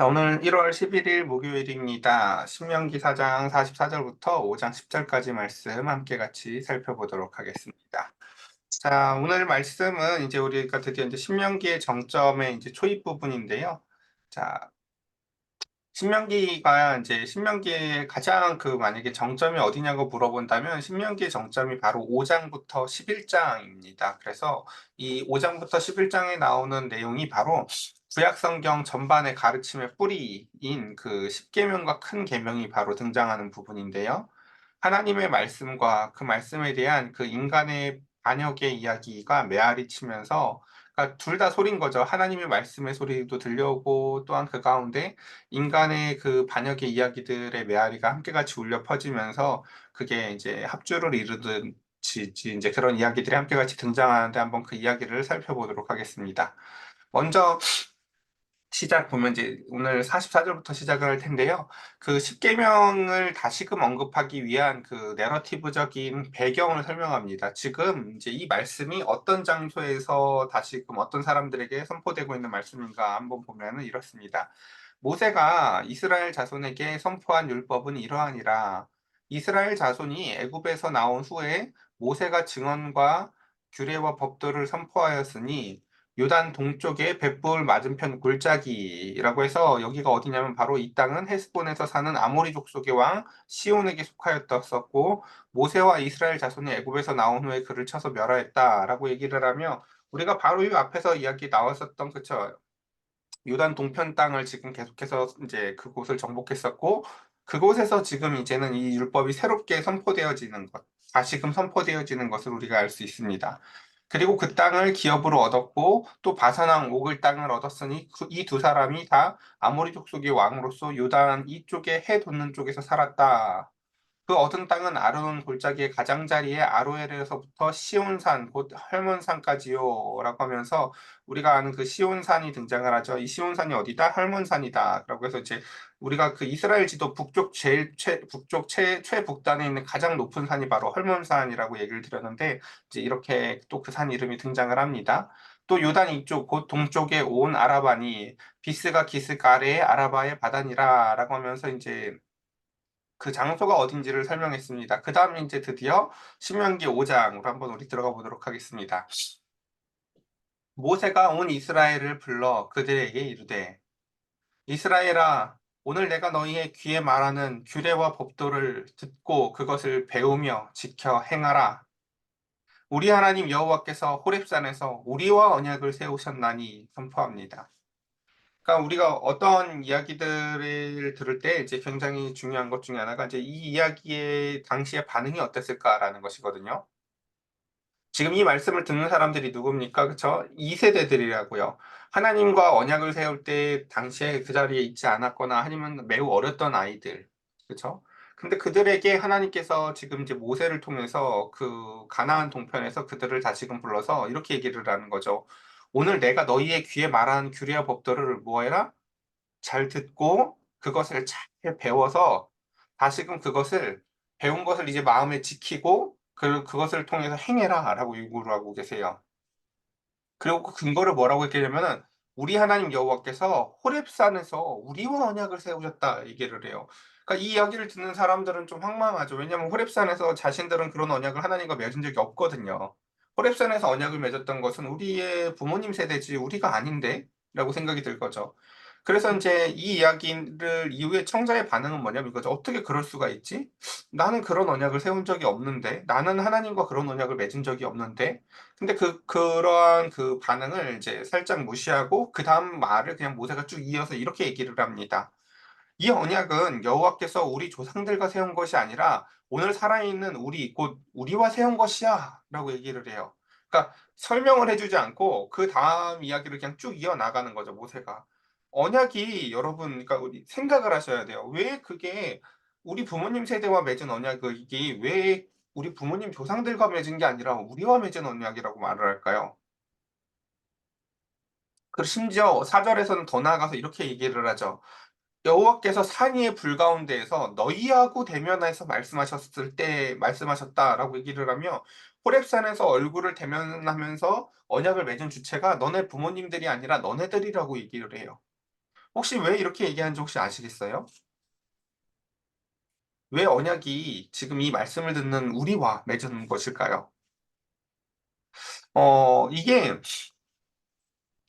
자, 오늘 1월 11일 목요일입니다. 신명기 4장 44절부터 5장 10절까지 말씀 함께 같이 살펴보도록 하겠습니다. 자, 오늘 말씀은 이제 우리가 드디어 이제 신명기의 정점의 이제 초입 부분인데요. 자, 신명기가 이제 신명기의 가장 그 만약에 정점이 어디냐고 물어본다면 신명기의 정점이 바로 5장부터 11장입니다. 그래서 이 5장부터 11장에 나오는 내용이 바로 구약 성경 전반의 가르침의 뿌리인 그 십계명과 큰 계명이 바로 등장하는 부분인데요. 하나님의 말씀과 그 말씀에 대한 그 인간의 반역의 이야기가 메아리 치면서 그러니까 둘 다 소린 거죠. 하나님의 말씀의 소리도 들려오고 또한 그 가운데 인간의 그 반역의 이야기들의 메아리가 함께같이 울려 퍼지면서 그게 이제 합주를 이루듯이 이제 그런 이야기들이 함께같이 등장하는데 한번 그 이야기를 살펴보도록 하겠습니다. 먼저 시작 보면 이제 오늘 44절부터 시작을 할 텐데요. 그 십계명을 다시금 언급하기 위한 그 내러티브적인 배경을 설명합니다. 지금 이제 이 말씀이 어떤 장소에서 다시금 어떤 사람들에게 선포되고 있는 말씀인가 한번 보면은 이렇습니다. 모세가 이스라엘 자손에게 선포한 율법은 이러하니라. 이스라엘 자손이 애굽에서 나온 후에 모세가 증언과 규례와 법도를 선포하였으니 요단 동쪽의 벳불 맞은편 골짜기라고 해서 여기가 어디냐면 바로 이 땅은 헤스본에서 사는 아모리 족속의 왕 시온에게 속하였었고 모세와 이스라엘 자손이 애굽에서 나온 후에 그를 쳐서 멸하였다라고 얘기를 하며 우리가 바로 이 앞에서 이야기 나왔었던 그쵸 요단 동편 땅을 지금 계속해서 이제 그곳을 정복했었고 그곳에서 지금 이제는 이 율법이 새롭게 선포되어지는 것 다시금 선포되어지는 것을 우리가 알 수 있습니다. 그리고 그 땅을 기업으로 얻었고 또 바산왕 옥을 땅을 얻었으니 그이두 사람이 다 아모리 족속의 왕으로서 요단 이쪽에 해 돋는 쪽에서 살았다. 그 얻은 땅은 아르논 골짜기의 가장자리에 아로엘에서부터 시온산 곧 헐몬산까지요 라고 하면서 우리가 아는 그 시온산이 등장을 하죠. 이 시온산이 어디다? 헐몬산이다. 라고 해서 이제 우리가 그 이스라엘 지도 북쪽 제일 최 북쪽 최 최북단에 있는 가장 높은 산이 바로 헐몬산이라고 얘기를 드렸는데 이제 이렇게 또 그 산 이름이 등장을 합니다. 또 요단 이쪽 곧 동쪽에 온 아라바니 비스가 기스가레의 아라바의 바단이라라고 하면서 이제 그 장소가 어딘지를 설명했습니다. 그 다음에 이제 드디어 신명기 5장으로 한번 우리 들어가 보도록 하겠습니다. 모세가 온 이스라엘을 불러 그들에게 이르되 이스라엘아 오늘 내가 너희의 귀에 말하는 규례와 법도를 듣고 그것을 배우며 지켜 행하라. 우리 하나님 여호와께서 호렙산에서 우리와 언약을 세우셨나니 선포합니다. 그러니까 우리가 어떤 이야기들을 들을 때 이제 굉장히 중요한 것 중에 하나가 이제 이 이야기의 당시의 반응이 어땠을까라는 것이거든요. 지금 이 말씀을 듣는 사람들이 누굽니까? 그쵸? 2세대들이라고요. 하나님과 언약을 세울 때 당시에 그 자리에 있지 않았거나 아니면 매우 어렸던 아이들. 그쵸? 근데 그들에게 하나님께서 지금 이제 모세를 통해서 그 가나안 동편에서 그들을 다시금 불러서 이렇게 얘기를 하는 거죠. 오늘 내가 너희의 귀에 말한 규례와 법도를 뭐해라? 잘 듣고 그것을 잘 배워서 다시금 그것을 배운 것을 이제 마음에 지키고 그, 그것을 통해서 행해라 라고 요구를 하고 계세요. 그리고 그 근거를 뭐라고 했냐면은 우리 하나님 여호와께서 호렙산에서 우리와 언약을 세우셨다 얘기를 해요. 그러니까 이 이야기를 듣는 사람들은 좀 황망하죠. 왜냐하면 호렙산에서 자신들은 그런 언약을 하나님과 맺은 적이 없거든요. 호렙산에서 언약을 맺었던 것은 우리의 부모님 세대지 우리가 아닌데 라고 생각이 들 거죠. 그래서 이제 이 이야기를 이후에 청자의 반응은 뭐냐면 이거죠. 어떻게 그럴 수가 있지? 나는 그런 언약을 세운 적이 없는데 나는 하나님과 그런 언약을 맺은 적이 없는데 근데 그 그러한 그 반응을 이제 살짝 무시하고 그 다음 말을 그냥 모세가 쭉 이어서 이렇게 얘기를 합니다. 이 언약은 여호와께서 우리 조상들과 세운 것이 아니라 오늘 살아있는 우리 곧 우리와 세운 것이야 라고 얘기를 해요. 그러니까 설명을 해주지 않고 그 다음 이야기를 그냥 쭉 이어나가는 거죠 모세가. 언약이 여러분 그러니까 우리 생각을 하셔야 돼요. 왜 그게 우리 부모님 세대와 맺은 언약이 왜 우리 부모님 조상들과 맺은 게 아니라 우리와 맺은 언약이라고 말을 할까요? 그리고 심지어 사절에서는 더 나아가서 이렇게 얘기를 하죠. 여호와께서 산 위의 불 가운데에서 너희하고 대면해서 말씀하셨을 때 말씀하셨다라고 얘기를 하며 호렙산에서 얼굴을 대면하면서 언약을 맺은 주체가 너네 부모님들이 아니라 너네들이라고 얘기를 해요. 혹시 왜 이렇게 얘기하는지 혹시 아시겠어요? 왜 언약이 지금 이 말씀을 듣는 우리와 맺은 것일까요? 어, 이게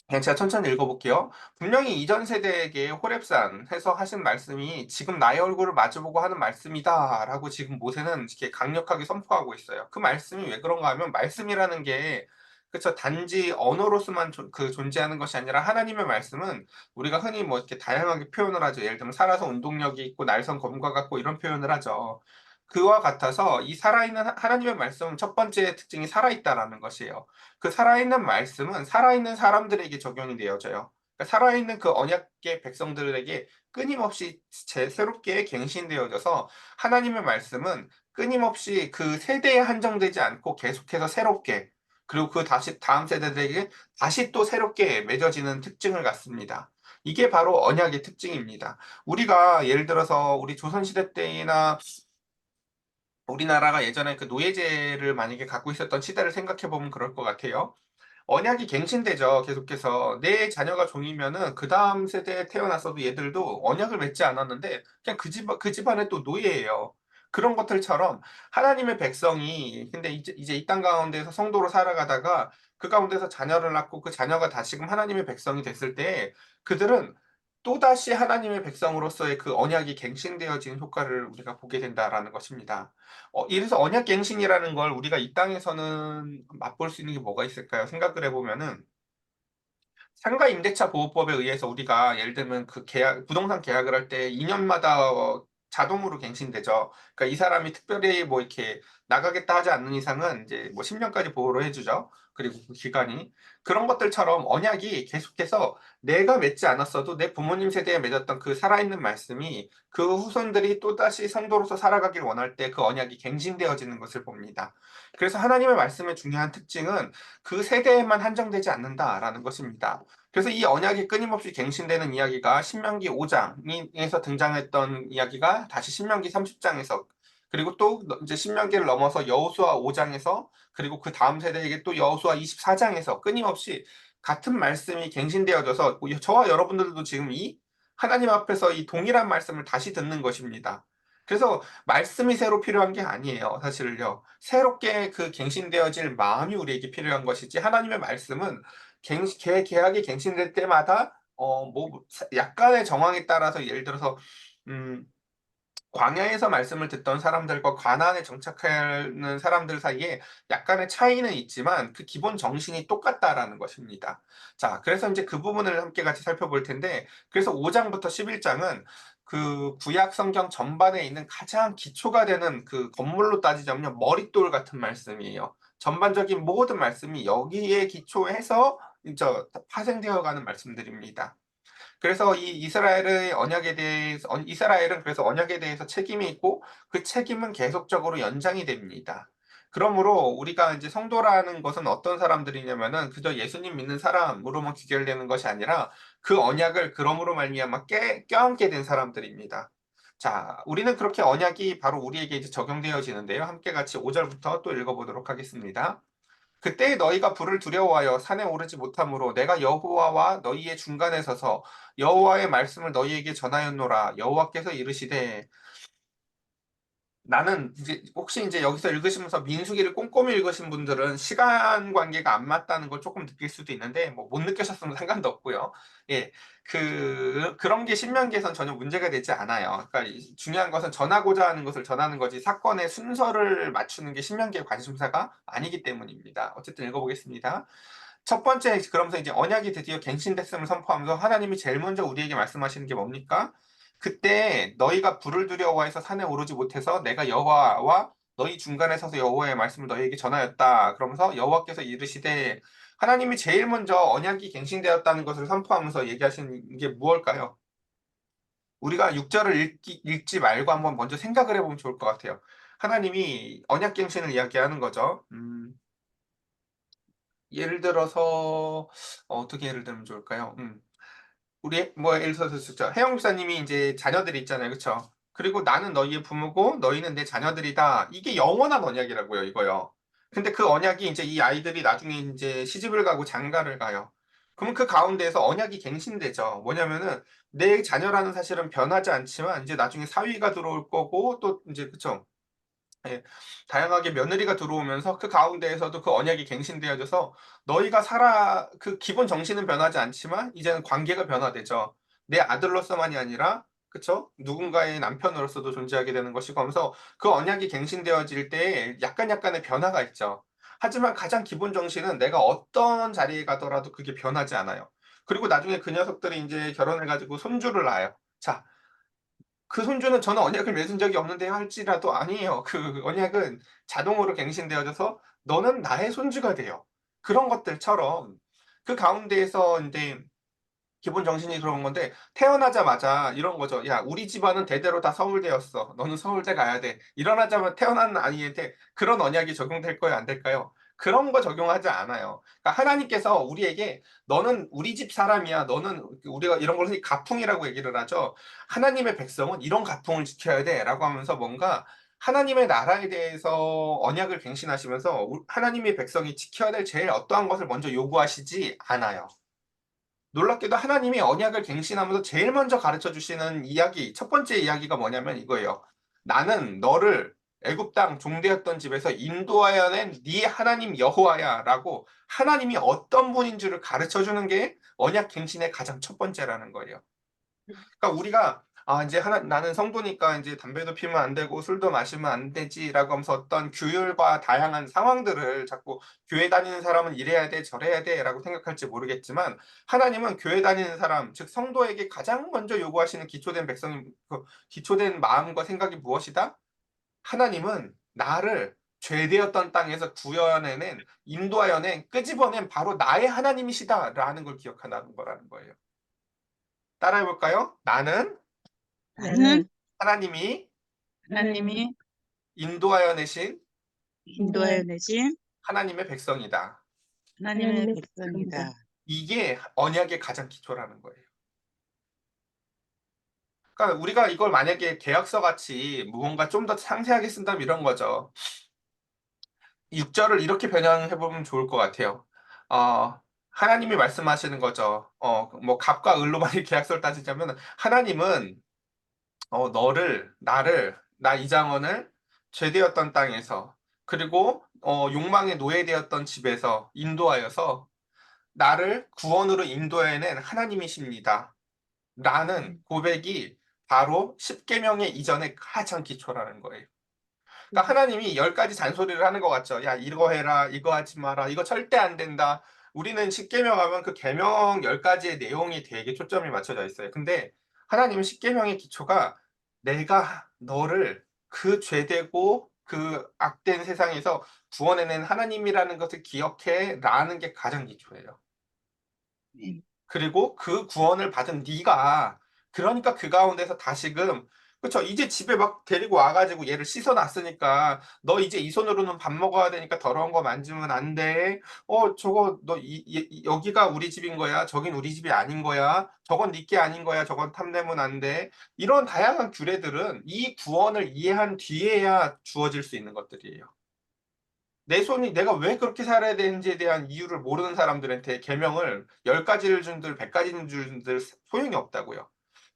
그냥 제가 천천히 읽어볼게요. 분명히 이전 세대에게 호렙산에서 하신 말씀이 지금 나의 얼굴을 마주보고 하는 말씀이다 라고 지금 모세는 이렇게 강력하게 선포하고 있어요. 그 말씀이 왜 그런가 하면 말씀이라는 게 그쵸 단지 언어로서만 조, 그 존재하는 것이 아니라 하나님의 말씀은 우리가 흔히 뭐 이렇게 다양하게 표현을 하죠. 예를 들면 살아서 운동력이 있고 날선 검과 같고 이런 표현을 하죠. 그와 같아서 이 살아있는 하- 하나님의 말씀은 첫 번째 특징이 살아있다라는 것이에요. 그 살아있는 말씀은 살아있는 사람들에게 적용이 되어져요. 그러니까 살아있는 그 언약계 백성들에게 끊임없이 재, 새롭게 갱신되어져서 하나님의 말씀은 끊임없이 그 세대에 한정되지 않고 계속해서 새롭게 그리고 그 다시 다음 세대들에게 다시 또 새롭게 맺어지는 특징을 갖습니다. 이게 바로 언약의 특징입니다. 우리가 예를 들어서 우리 조선시대 때나 우리나라가 예전에 그 노예제를 만약에 갖고 있었던 시대를 생각해 보면 그럴 것 같아요. 언약이 갱신되죠. 계속해서 내 자녀가 종이면은 그 다음 세대에 태어났어도 얘들도 언약을 맺지 않았는데 그냥 그 집, 그 집안의 또 노예예요. 그런 것들처럼 하나님의 백성이 근데 이제, 이제 이 땅 가운데서 성도로 살아가다가 그 가운데서 자녀를 낳고 그 자녀가 다시금 하나님의 백성이 됐을 때 그들은 또다시 하나님의 백성으로서의 그 언약이 갱신되어진 효과를 우리가 보게 된다라는 것입니다. 어, 이래서 언약 갱신이라는 걸 우리가 이 땅에서는 맛볼 수 있는 게 뭐가 있을까요? 생각을 해보면은 상가 임대차 보호법에 의해서 우리가 예를 들면 그 계약 부동산 계약을 할 때 2년마다 어, 자동으로 갱신되죠. 그러니까 이 사람이 특별히 뭐 이렇게 나가겠다 하지 않는 이상은 이제 뭐 10년까지 보호를 해주죠. 그리고 그 기간이 그런 것들처럼 언약이 계속해서 내가 맺지 않았어도 내 부모님 세대에 맺었던 그 살아있는 말씀이 그 후손들이 또다시 성도로서 살아가길 원할 때 그 언약이 갱신되어지는 것을 봅니다. 그래서 하나님의 말씀의 중요한 특징은 그 세대에만 한정되지 않는다라는 것입니다. 그래서 이 언약이 끊임없이 갱신되는 이야기가 신명기 5장에서 등장했던 이야기가 다시 신명기 30장에서 그리고 또 이제 신명기를 넘어서 여호수아 5장에서 그리고 그 다음 세대에게 또 여호수아 24장에서 끊임없이 같은 말씀이 갱신되어져서 저와 여러분들도 지금 이 하나님 앞에서 이 동일한 말씀을 다시 듣는 것입니다. 그래서 말씀이 새로 필요한 게 아니에요. 사실은요. 새롭게 그 갱신되어질 마음이 우리에게 필요한 것이지 하나님의 말씀은 갱, 개, 계약이 갱신될 때마다 어, 뭐 약간의 정황에 따라서 예를 들어서 음, 광야에서 말씀을 듣던 사람들과 가나안에 정착하는 사람들 사이에 약간의 차이는 있지만 그 기본 정신이 똑같다라는 것입니다. 자, 그래서 이제 그 부분을 함께 같이 살펴볼 텐데 그래서 5장부터 11장은 그 구약 성경 전반에 있는 가장 기초가 되는 그 건물로 따지자면 머릿돌 같은 말씀이에요. 전반적인 모든 말씀이 여기에 기초해서 이제 파생되어 가는 말씀들입니다. 그래서 이 이스라엘의 언약에 대해서 이스라엘은 그래서 언약에 대해서 책임이 있고 그 책임은 계속적으로 연장이 됩니다. 그러므로 우리가 이제 성도라는 것은 어떤 사람들이냐면은 그저 예수님 믿는 사람으로만 귀결되는 것이 아니라 그 언약을 그러므로 말미암아 깨, 껴안게 된 사람들입니다. 자, 우리는 그렇게 언약이 바로 우리에게 이제 적용되어지는데요. 함께 같이 5절부터 또 읽어보도록 하겠습니다. 그때 너희가 불을 두려워하여 산에 오르지 못함으로 내가 여호와와 너희의 중간에 서서 여호와의 말씀을 너희에게 전하였노라 여호와께서 이르시되 나는 이제 혹시 이제 여기서 읽으시면서 민수기를 꼼꼼히 읽으신 분들은 시간 관계가 안 맞다는 걸 조금 느낄 수도 있는데 뭐 못 느끼셨으면 상관도 없고요. 예. 그 그런 게 신명기에선 전혀 문제가 되지 않아요. 그러니까 중요한 것은 전하고자 하는 것을 전하는 거지 사건의 순서를 맞추는 게 신명기의 관심사가 아니기 때문입니다. 어쨌든 읽어보겠습니다. 첫 번째 그러면서 이제 언약이 드디어 갱신됐음을 선포하면서 하나님이 제일 먼저 우리에게 말씀하시는 게 뭡니까? 그때 너희가 불을 두려워해서 산에 오르지 못해서 내가 여호와와 너희 중간에 서서 여호와의 말씀을 너희에게 전하였다. 그러면서 여호와께서 이르시되 하나님이 제일 먼저 언약이 갱신되었다는 것을 선포하면서 얘기하시는 게 무엇일까요? 우리가 6절을 읽기, 읽지 말고 한번 먼저 생각을 해보면 좋을 것 같아요. 하나님이 언약 갱신을 이야기하는 거죠. 음, 예를 들어서 어 떻게 예를 들면 좋을까요? 음. 우리 뭐 예를 들어서 혜영 목사님이 이제 자녀들이 있잖아요, 그렇죠? 그리고 나는 너희의 부모고 너희는 내 자녀들이다. 이게 영원한 언약이라고요, 이거요. 근데 그 언약이 이제 이 아이들이 나중에 이제 시집을 가고 장가를 가요. 그러면 그 가운데에서 언약이 갱신되죠. 뭐냐면은 내 자녀라는 사실은 변하지 않지만 이제 나중에 사위가 들어올 거고 또 이제 그쵸. 예, 다양하게 며느리가 들어오면서 그 가운데에서도 그 언약이 갱신되어져서 너희가 살아 그 기본 정신은 변하지 않지만 이제는 관계가 변화되죠. 내 아들로서만이 아니라 그쵸? 누군가의 남편으로서도 존재하게 되는 것이고 하면서 그 언약이 갱신되어질 때 약간 약간의 변화가 있죠. 하지만 가장 기본 정신은 내가 어떤 자리에 가더라도 그게 변하지 않아요. 그리고 나중에 그 녀석들이 이제 결혼해 가지고 손주를 낳아요. 자, 그 손주는 저는 언약을 맺은 적이 없는데요 할지라도 아니에요. 그 언약은 자동으로 갱신되어져서 너는 나의 손주가 돼요. 그런 것들처럼 그 가운데에서 인제 기본 정신이 그런 건데 태어나자마자 이런 거죠. "야 우리 집안은 대대로 다 서울대였어. 너는 서울대 가야 돼." 일어나자마자 태어난 아이한테 그런 언약이 적용될 거예요, 안 될까요? 그런 거 적용하지 않아요. 그러니까 하나님께서 우리에게 "너는 우리 집 사람이야. 너는" 우리가 이런 걸 흔히 가풍이라고 얘기를 하죠. "하나님의 백성은 이런 가풍을 지켜야 돼."라고 하면서 뭔가 하나님의 나라에 대해서 언약을 갱신하시면서 우 하나님의 백성이 지켜야 될 제일 어떠한 것을 먼저 요구하시지 않아요. 놀랍게도 하나님이 언약을 갱신하면서 제일 먼저 가르쳐 주시는 이야기 첫 번째 이야기가 뭐냐면 이거예요. "나는 너를 애굽 땅 종되었던 집에서 인도하여 낸네 하나님 여호와야."라고 하나님이 어떤 분인 줄을 가르쳐 주는 게 언약 갱신의 가장 첫 번째라는 거예요. 그러니까 우리가 ' 아 인제 하나 나는 성도니까 인제 담배도 피우면 안 되고 술도 마시면 안 되지.'라고 하면서 어떤 규율과 다양한 상황들을 자꾸 '교회 다니는 사람은 이래야 돼. 저래야 돼.'라고 생각할지 모르겠지만 하나님은 교회 다니는 사람 즉 성도에게 가장 먼저 요구하시는 기초된 백성이 그 기초된 마음과 생각이 무엇이다? 하나님은 나를 죄되었던 땅에서 구원해낸 인도하여 낸 끄집어낸 바로 나의 하나님이시다라는 걸 기억한다는 거라는 거예요. 따라해 볼까요? 나는 나는 하나님이 하나님이 인도하여 내신 인도하여 내신 하나님의 백성이다. 하나님의 백성이다. 이게 언약의 가장 기초라는 거예요. 그러니까 우리가 이걸 만약에 계약서 같이 무언가 좀 더 상세하게 쓴다면 이런 거죠. 6 절을 이렇게 변형해 보면 좋을 것 같아요. 어 하나님이 말씀하시는 거죠. 어 뭐 갑과 을로 만약 계약서를 따지자면 하나님은 어 너를 나를 나 이장원을 죄되었던 땅에서 그리고 어 욕망의 노예되었던 집에서 인도하여서 나를 구원으로 인도해 낸 하나님이십니다. 라는 고백이 바로 십계명의 이전의 가장 기초라는 거예요. 그러니까 하나님이 10 가지 잔소리를 하는 것 같죠. "야 이거 해라. 이거 하지 마라. 이거 절대 안 된다." 우리는 십계명 하면 그 계명 10 가지의 내용이 되게 초점이 맞춰져 있어요. 근데 하나님은 십계명의 기초가 " 내가 너를 그 죄되고 그 악된 세상에서 구원해 낸 하나님이라는 것을 기억해."라는 게 가장 기초예요. 네. 그리고 그 구원을 받은 네가 그러니까 그 가운데서 다시금 그쵸. 이제 집에 막 데리고 와 가지고 얘를 씻어 놨으니까 "너 이제 이 손으로는 밥 먹어야 되니까 더러운 거 만지면 안 돼. 어 저거 너 이 이 여기가 우리 집인 거야. 저긴 우리 집이 아닌 거야. 저건 네게 아닌 거야. 저건 탐내면 안 돼." 이런 다양한 규례들은 이 구원을 이해한 뒤에야 주어질 수 있는 것들이에요. 내 손이 내가 왜 그렇게 살아야 되는지에 대한 이유를 모르는 사람들한테 계명을 10 가지를 준들 100 가지를 준들 소용이 없다고요.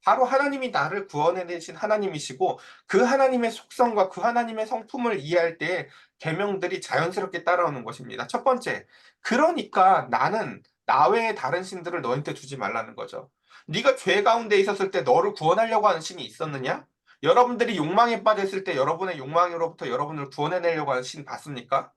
바로 하나님이 나를 구원해 내신 하나님이시고 그 하나님의 속성과 그 하나님의 성품을 이해할 때 계명들이 자연스럽게 따라오는 것입니다. 첫 번째, 그러니까 나는 나 외에 다른 신들을 너한테 주지 말라는 거죠. 네가 죄 가운데 있었을 때 너를 구원하려고 하는 신이 있었느냐? 여러분들이 욕망에 빠졌을 때 여러분의 욕망으로부터 여러분을 구원해 내려고 하는 신 봤습니까?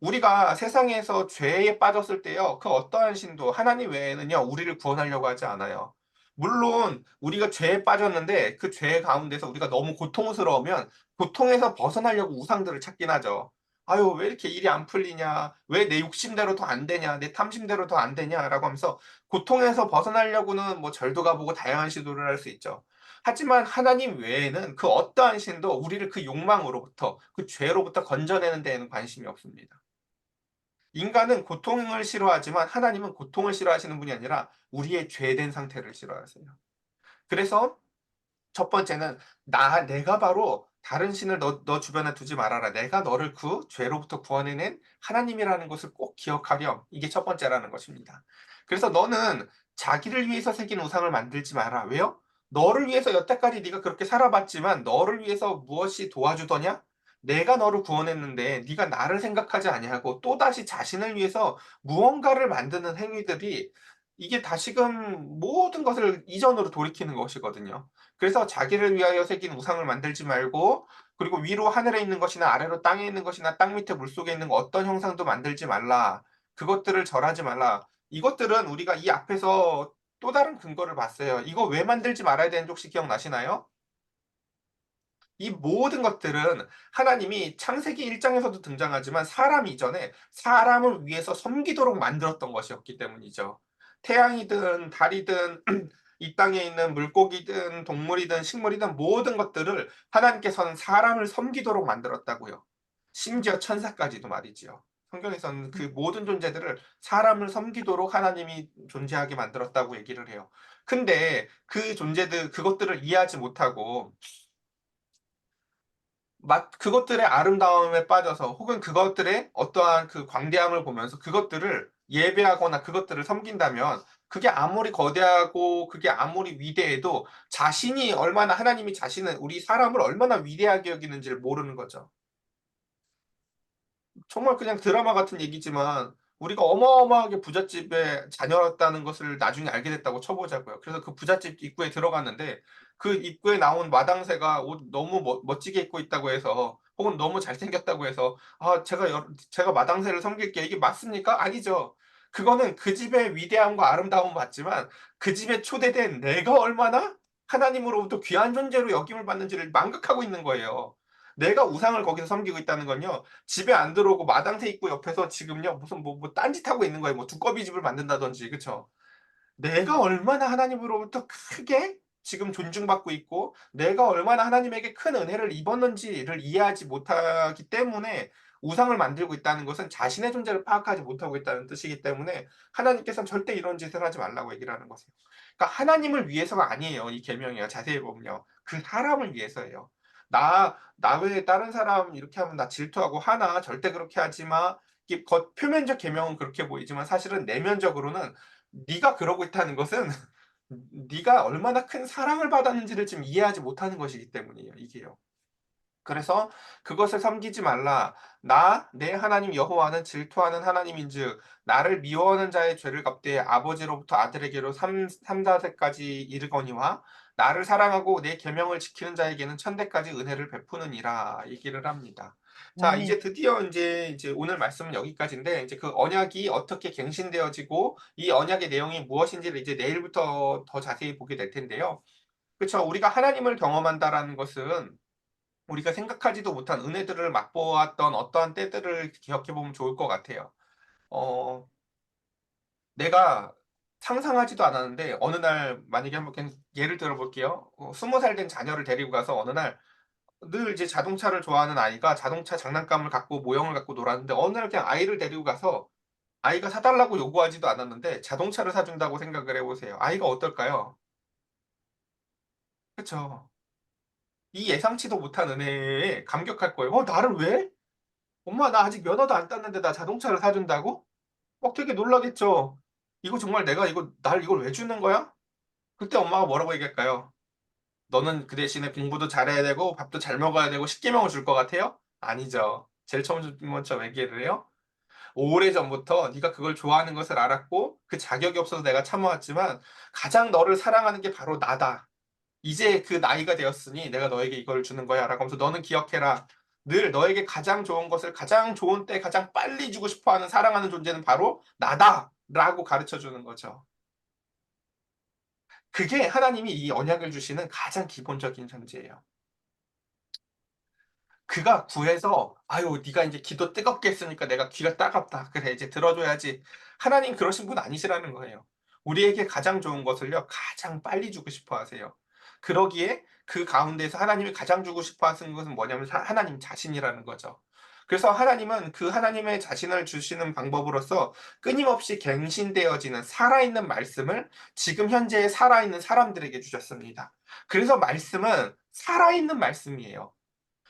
우리가 세상에서 죄에 빠졌을 때요. 그 어떠한 신도 하나님 외에는요. 우리를 구원하려고 하지 않아요. 물론 우리가 죄에 빠졌는데 그 죄 가운데서 우리가 너무 고통스러우면 고통에서 벗어나려고 우상들을 찾긴 하죠. '아유 왜 이렇게 일이 안 풀리냐. 왜 내 욕심대로 더 안 되냐. 내 탐심대로 더 안 되냐.'라고 하면서 고통에서 벗어나려고는 뭐 절도 가 보고 다양한 시도를 할 수 있죠. 하지만 하나님 외에는 그 어떠한 신도 우리를 그 욕망으로부터 그 죄로부터 건져내는 데에는 관심이 없습니다. 인간은 고통을 싫어하지만 하나님은 고통을 싫어하시는 분이 아니라 우리의 죄된 상태를 싫어하세요. 그래서 첫 번째는 나 내가 바로 다른 신을 너, 너 주변에 두지 말아라. 내가 너를 그 죄로부터 구원해낸 하나님이라는 것을 꼭 기억하렴. 이게 첫 번째라는 것입니다. 그래서 너는 자기를 위해서 새긴 우상을 만들지 마라. 왜요? 너를 위해서 여태까지 네가 그렇게 살아봤지만 너를 위해서 무엇이 도와주더냐? 내가 너를 구원했는데 네가 나를 생각하지 아니하고 또다시 자신을 위해서 무언가를 만드는 행위들이 이게 다시금 모든 것을 이전으로 돌이키는 것이거든요. 그래서 자기를 위하여 새긴 우상을 만들지 말고 그리고 위로 하늘에 있는 것이나 아래로 땅에 있는 것이나 땅 밑에 물속에 있는 어떤 형상도 만들지 말라. 그것들을 절하지 말라. 이것들은 우리가 이 앞에서 또 다른 근거를 봤어요. 이거 왜 만들지 말아야 되는지 혹시 기억나시나요? 이 모든 것들은 하나님이 창세기 1장에서도 등장하지만 사람 이전에 사람을 위해서 섬기도록 만들었던 것이었기 때문이죠. 태양이든 달이든 이 땅에 있는 물고기든 동물이든 식물이든 모든 것들을 하나님께서는 사람을 섬기도록 만들었다고요. 심지어 천사까지도 말이지요. 성경에서는 그 모든 존재들을 사람을 섬기도록 하나님이 존재하게 만들었다고 얘기를 해요. 근데 그 존재들 그것들을 이해하지 못하고 맛 그것들의 아름다움에 빠져서 혹은 그것들의 어떠한 그 광대함을 보면서 그것들을 예배하거나 그것들을 섬긴다면 그게 아무리 거대하고 그게 아무리 위대해도 자신이 얼마나 하나님이 자신은 우리 사람을 얼마나 위대하게 여기는지를 모르는 거죠. 정말 그냥 드라마 같은 얘기지만 우리가 어마어마하게 부잣집의 자녀였다는 것을 나중에 알게 됐다고 쳐보자고요. 그래서 그 부잣집 입구에 들어갔는데 그 입구에 나온 마당새가 옷 너무 멋, 멋지게 입고 있다고 해서 혹은 너무 잘생겼다고 해서 아 제가 여, 제가 마당새를 섬길게요. 이게 맞습니까? 아니죠. 그거는 그 집의 위대함과 아름다움은 맞지만 그 집에 초대된 내가 얼마나 하나님으로부터 귀한 존재로 여김을 받는지를 망각하고 있는 거예요. 내가 우상을 거기서 섬기고 있다는 건요. 집에 안 들어오고 마당새 입구 옆에서 지금요 무슨 뭐, 뭐 딴짓하고 있는 거예요. 뭐 두꺼비 집을 만든다든지 그쵸? 내가 얼마나 하나님으로부터 크게 지금 존중받고 있고 내가 얼마나 하나님에게 큰 은혜를 입었는지를 이해하지 못하기 때문에 우상을 만들고 있다는 것은 자신의 존재를 파악하지 못하고 있다는 뜻이기 때문에 하나님께서는 절대 이런 짓을 하지 말라고 얘기를 하는 것이에요. 그러니까 하나님을 위해서가 아니에요. 이 계명이요. 자세히 보면요. 그 사람을 위해서예요. 나, 나 외에 다른 사람 이렇게 하면 나 질투하고 하나 절대 그렇게 하지 마. 겉 표면적 계명은 그렇게 보이지만 사실은 내면적으로는 네가 그러고 있다는 것은 네가 얼마나 큰 사랑을 받았는지를 지금 이해하지 못하는 것이기 때문이에요. 이게요. 그래서 그것을 섬기지 말라. 나, 내 하나님 여호와는 질투하는 하나님인즉 나를 미워하는 자의 죄를 갚되 아버지로부터 아들에게로 3, 3, 4세까지 이르거니와 나를 사랑하고 내 계명을 지키는 자에게는 천대까지 은혜를 베푸느니라 얘기를 합니다. 자, 네. 이제 드디어 이제 이제 오늘 말씀은 여기까지인데 이제 그 언약이 어떻게 갱신되어지고 이 언약의 내용이 무엇인지를 이제 내일부터 더 자세히 보게 될 텐데요. 그렇죠. 우리가 하나님을 경험한다라는 것은 우리가 생각하지도 못한 은혜들을 맛보았던 어떠한 때들을 기억해 보면 좋을 것 같아요. 어, 내가 상상하지도 않았는데 어느 날 만약에 한번 예를 들어 볼게요. 어, 20살 된 자녀를 데리고 가서 어느 날 늘 이제 자동차를 좋아하는 아이가 자동차 장난감을 갖고 모형을 갖고 놀았는데 어느 날 그냥 아이를 데리고 가서 아이가 사달라고 요구하지도 않았는데 자동차를 사준다고 생각을 해보세요. 아이가 어떨까요? 그쵸? 이 예상치도 못한 은혜에 감격할 거예요. 어, 나를 왜? 엄마, 나 아직 면허도 안 땄는데 나 자동차를 사준다고? 어, 되게 놀라겠죠? 이거 정말 내가 이거, 날 이걸 왜 주는 거야? 그때 엄마가 뭐라고 얘기할까요? 너는 그 대신에 공부도 잘해야 되고 밥도 잘 먹어야 되고 십계명을 줄 것 같아요? 아니죠. 제일 처음 먼저 얘기를 해요. 오래전부터 네가 그걸 좋아하는 것을 알았고 그 자격이 없어서 내가 참아왔지만 가장 너를 사랑하는 게 바로 나다. 이제 그 나이가 되었으니 내가 너에게 이걸 주는 거야. 라고 하면서 너는 기억해라. 늘 너에게 가장 좋은 것을 가장 좋은 때 가장 빨리 주고 싶어 하는 사랑하는 존재는 바로 나다. 라고 가르쳐 주는 거죠. 그게 하나님이 이 언약을 주시는 가장 기본적인 전제예요. 그가 구해서 아유 네가 이제 기도 뜨겁게 했으니까 내가 귀가 따갑다. 그래 이제 들어줘야지. 하나님 그러신 분 아니시라는 거예요. 우리에게 가장 좋은 것을요 가장 빨리 주고 싶어 하세요. 그러기에 그 가운데서 하나님이 가장 주고 싶어 하시는 것은 뭐냐면 사- 하나님 자신이라는 거죠. 그래서 하나님은 그 하나님의 자신을 주시는 방법으로서 끊임없이 갱신되어지는 살아있는 말씀을 지금 현재 살아있는 사람들에게 주셨습니다. 그래서 말씀은 살아있는 말씀이에요.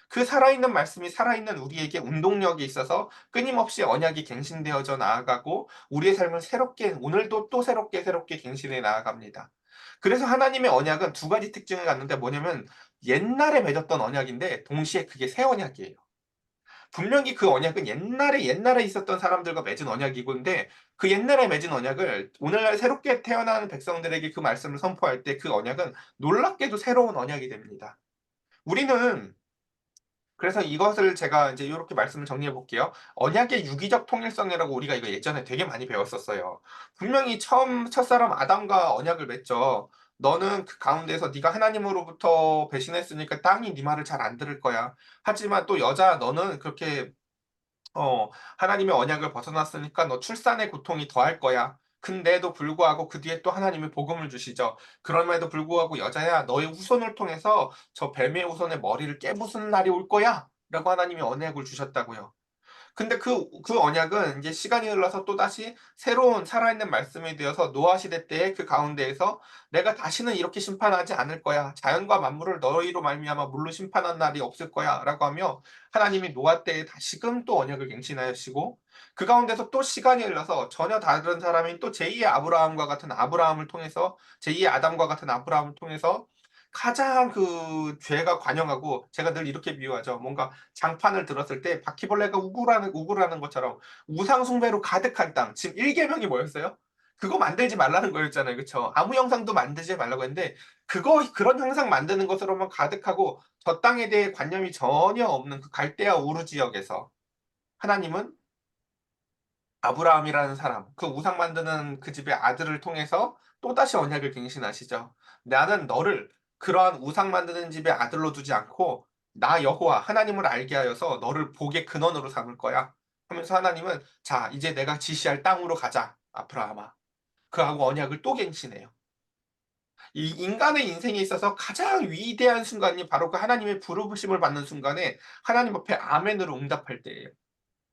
그 살아있는 말씀이 살아있는 우리에게 운동력이 있어서 끊임없이 언약이 갱신되어져 나아가고 우리의 삶을 새롭게 오늘도 또 새롭게 새롭게 갱신해 나아갑니다. 그래서 하나님의 언약은 두 가지 특징을 갖는데 뭐냐면 옛날에 맺었던 언약인데 동시에 그게 새 언약이에요. 분명히 그 언약은 옛날에 옛날에 있었던 사람들과 맺은 언약이고 근데 그 옛날에 맺은 언약을 오늘날 새롭게 태어난 백성들에게 그 말씀을 선포할 때 그 언약은 놀랍게도 새로운 언약이 됩니다. 우리는 그래서 이것을 제가 이제 요렇게 말씀을 정리해 볼게요. 언약의 유기적 통일성이라고 우리가 이거 예전에 되게 많이 배웠었어요. 분명히 처음 첫사람 아담과 언약을 맺죠. 너는 그 가운데서 네가 하나님으로부터 배신했으니까 땅이 네 말을 잘 안 들을 거야. 하지만 또 여자 너는 그렇게 어 하나님의 언약을 벗어났으니까 너 출산의 고통이 더할 거야. 근데도 불구하고 그 뒤에 또 하나님이 복음을 주시죠. 그럼에도 불구하고 여자야 너의 후손을 통해서 저 뱀의 후손의 머리를 깨부수는 날이 올 거야. 라고 하나님이 언약을 주셨다고요. 근데 그, 그 언약은 이제 시간이 흘러서 또다시 새로운 살아있는 말씀이 되어서 노아 시대 때의 그 가운데에서 내가 다시는 이렇게 심판하지 않을 거야. 자연과 만물을 너희로 말미암아 물로 심판한 날이 없을 거야. 라고 하며 하나님이 노아 때에 다시금 또 언약을 갱신하시고 그 가운데서 또 시간이 흘러서 전혀 다른 사람인 또 제2의 아브라함과 같은 아브라함을 통해서 제2의 아담과 같은 아브라함을 통해서 가장 그 죄가 관영하고 제가 늘 이렇게 비유하죠. 뭔가 장판을 들었을 때 바퀴벌레가 우글하는 우글하는 것처럼 우상 숭배로 가득한 땅. 지금 1계명이 뭐였어요? 그거 만들지 말라는 거였잖아요. 그쵸? 아무 형상도 만들지 말라고 했는데 그거 그런 형상 만드는 것으로만 가득하고 저 땅에 대해 관념이 전혀 없는 그 갈대아 우르 지역에서 하나님은 아브라함이라는 사람, 그 우상 만드는 그 집의 아들을 통해서 또다시 언약을 갱신하시죠. 나는 너를 그러한 우상 만드는 집의 아들로 두지 않고 나 여호와 하나님을 알게 하여서 너를 복의 근원으로 삼을 거야. 하면서 하나님은 자 이제 내가 지시할 땅으로 가자 아브라함아. 그하고 언약을 또 갱신해요. 이 인간의 인생에 있어서 가장 위대한 순간이 바로 그 하나님의 부르심을 받는 순간에 하나님 앞에 아멘으로 응답할 때예요.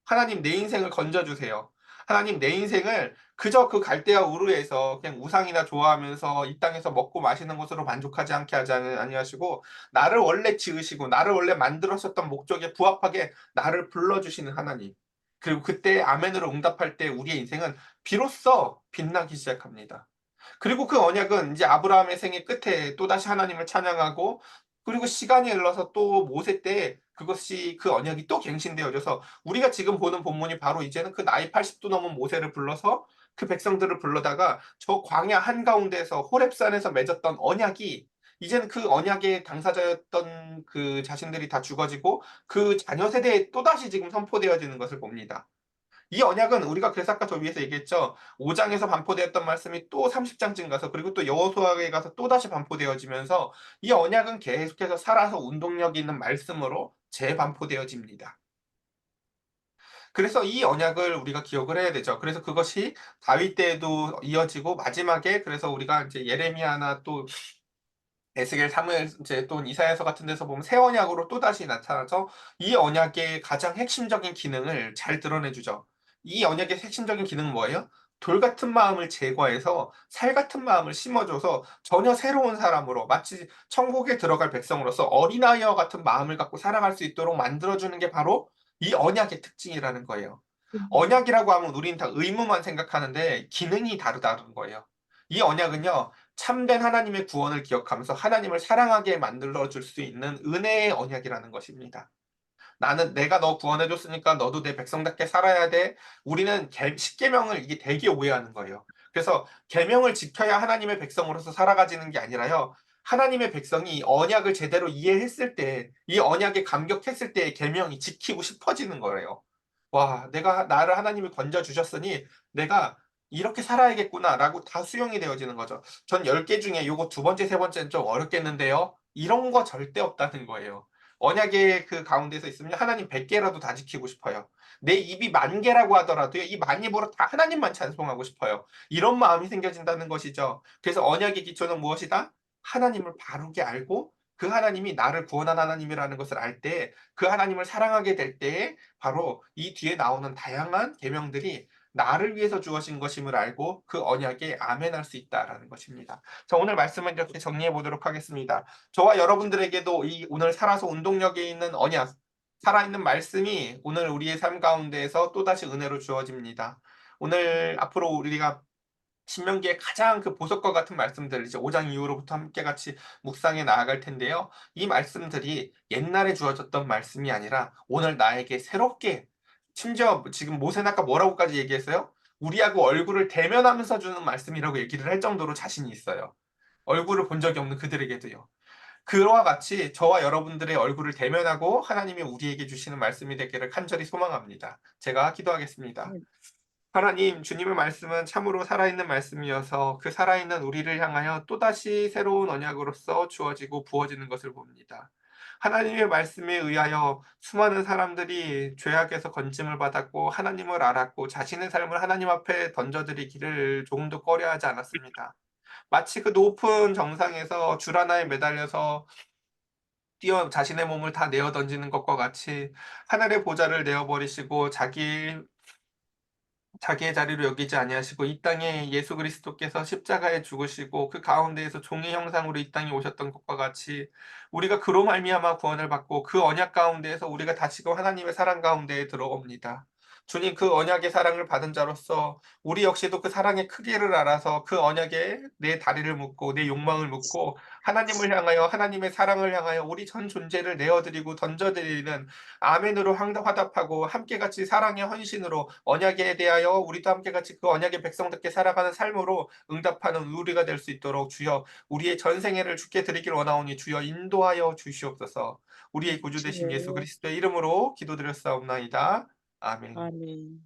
하나님 내 인생을 건져주세요. 하나님 내 인생을 그저 그 갈대아 우르에서 그냥 우상이나 좋아하면서 이 땅에서 먹고 마시는 것으로 만족하지 않게 하지 아니하시고 나를 원래 지으시고 나를 원래 만들었었던 목적에 부합하게 나를 불러주시는 하나님. 그리고 그때 아멘으로 응답할 때 우리의 인생은 비로소 빛나기 시작합니다. 그리고 그 언약은 이제 아브라함의 생애 끝에 또다시 하나님을 찬양하고 그리고 시간이 흘러서 또 모세 때 그것이 그 언약이 또 갱신되어져서 우리가 지금 보는 본문이 바로 이제는 그 나이 80도 넘은 모세를 불러서 그 백성들을 불러다가 저 광야 한가운데서 호렙산에서 맺었던 언약이 이제는 그 언약의 당사자였던 그 자신들이 다 죽어지고 그 자녀 세대에 또다시 지금 선포되어지는 것을 봅니다. 이 언약은 우리가 그래서 아까 저 위에서 얘기했죠. 5장에서 반포되었던 말씀이 또 30장쯤 가서 그리고 또 여호수아에 가서 또다시 반포되어지면서 이 언약은 계속해서 살아서 운동력이 있는 말씀으로 재반포되어집니다. 그래서 이 언약을 우리가 기억을 해야 되죠. 그래서 그것이 다윗 때에도 이어지고 마지막에 그래서 우리가 이제 예레미야나 또 에스겔 사무엘 이제 또 이사야서 같은 데서 보면 새 언약으로 또 다시 나타나서 이 언약의 가장 핵심적인 기능을 잘 드러내 주죠. 이 언약의 핵심적인 기능은 뭐예요? 돌 같은 마음을 제거해서 살 같은 마음을 심어줘서 전혀 새로운 사람으로 마치 천국에 들어갈 백성으로서 어린아이와 같은 마음을 갖고 살아갈 수 있도록 만들어주는 게 바로 이 언약의 특징이라는 거예요. 언약이라고 하면 우리는 다 의무만 생각하는데 기능이 다르다는 거예요. 이 언약은요, 참된 하나님의 구원을 기억하면서 하나님을 사랑하게 만들어 줄 수 있는 은혜의 언약이라는 것입니다. 나는 내가 너 구원해 줬으니까 너도 내 백성답게 살아야 돼. 우리는 십계명을 이게 되게 오해하는 거예요. 그래서 계명을 지켜야 하나님의 백성으로서 살아가지는 게 아니라요. 하나님의 백성이 언약을 제대로 이해했을 때, 이 언약에 감격했을 때 계명이 지키고 싶어지는 거예요. 와, 내가 나를 하나님이 건져 주셨으니 내가 이렇게 살아야겠구나라고 다 수용이 되어지는 거죠. 전 10개 중에 요거 두 번째, 세 번째는 좀 어렵겠는데요. 이런 거 절대 없다는 거예요. 언약의 그 가운데서 있으면 하나님 100개라도 다 지키고 싶어요. 내 입이 만 개라고 하더라도요. 이 만 입으로 다 하나님만 찬송하고 싶어요. 이런 마음이 생겨진다는 것이죠. 그래서 언약의 기초는 무엇이다? 하나님을 바르게 알고 그 하나님이 나를 구원한 하나님이라는 것을 알 때 그 하나님을 사랑하게 될 때에 바로 이 뒤에 나오는 다양한 계명들이 나를 위해서 주어진 것임을 알고 그 언약에 아멘할 수 있다라는 것입니다. 자, 오늘 말씀을 이렇게 정리해 보도록 하겠습니다. 저와 여러분들에게도 이 오늘 살아서 운동력에 있는 언약, 살아있는 말씀이 오늘 우리의 삶 가운데에서 또다시 은혜로 주어집니다. 오늘 앞으로 우리가 신명기의 가장 그 보석과 같은 말씀들 이제 5장 이후로부터 함께 같이 묵상해 나아갈 텐데요. 이 말씀들이 옛날에 주어졌던 말씀이 아니라 오늘 나에게 새롭게 심지어 지금 아까 뭐라고까지 얘기했어요? 우리하고 얼굴을 대면하면서 주는 말씀이라고 얘기를 할 정도로 자신이 있어요. 얼굴을 본 적이 없는 그들에게도요. 그와 같이 저와 여러분들의 얼굴을 대면하고 하나님이 우리에게 주시는 말씀이 되기를 간절히 소망합니다. 제가 기도하겠습니다. 네. 하나님, 주님의 말씀은 참으로 살아있는 말씀이어서 그 살아있는 우리를 향하여 또다시 새로운 언약으로서 주어지고 부어지는 것을 봅니다. 하나님의 말씀에 의하여 수많은 사람들이 죄악에서 건짐을 받았고 하나님을 알았고 자신의 삶을 하나님 앞에 던져드리기를 조금도 꺼려하지 않았습니다. 마치 그 높은 정상에서 줄 하나에 매달려서 뛰어 자신의 몸을 다 내어 던지는 것과 같이 하늘의 보좌를 내어 버리시고 자기 자기의 자리로 여기지 아니하시고 이 땅에 예수 그리스도께서 십자가에 죽으시고 그 가운데에서 종의 형상으로 이 땅에 오셨던 것과 같이 우리가 그로 말미암아 구원을 받고 그 언약 가운데에서 우리가 다시금 하나님의 사랑 가운데에 들어옵니다. 주님 그 언약의 사랑을 받은 자로서 우리 역시도 그 사랑의 크기를 알아서 그 언약에 내 다리를 묶고 내 욕망을 묶고 하나님을 향하여 하나님의 사랑을 향하여 우리 전 존재를 내어드리고 던져드리는 아멘으로 항- 화답하고 함께 같이 사랑의 헌신으로 언약에 대하여 우리도 함께 같이 그 언약의 백성답게 살아가는 삶으로 응답하는 우리가 될 수 있도록 주여 우리의 전생애를 주께 드리길 원하오니 주여 인도하여 주시옵소서 우리의 구주 되신 예수 그리스도의 이름으로 기도드렸사옵나이다. 아멘. 아멘.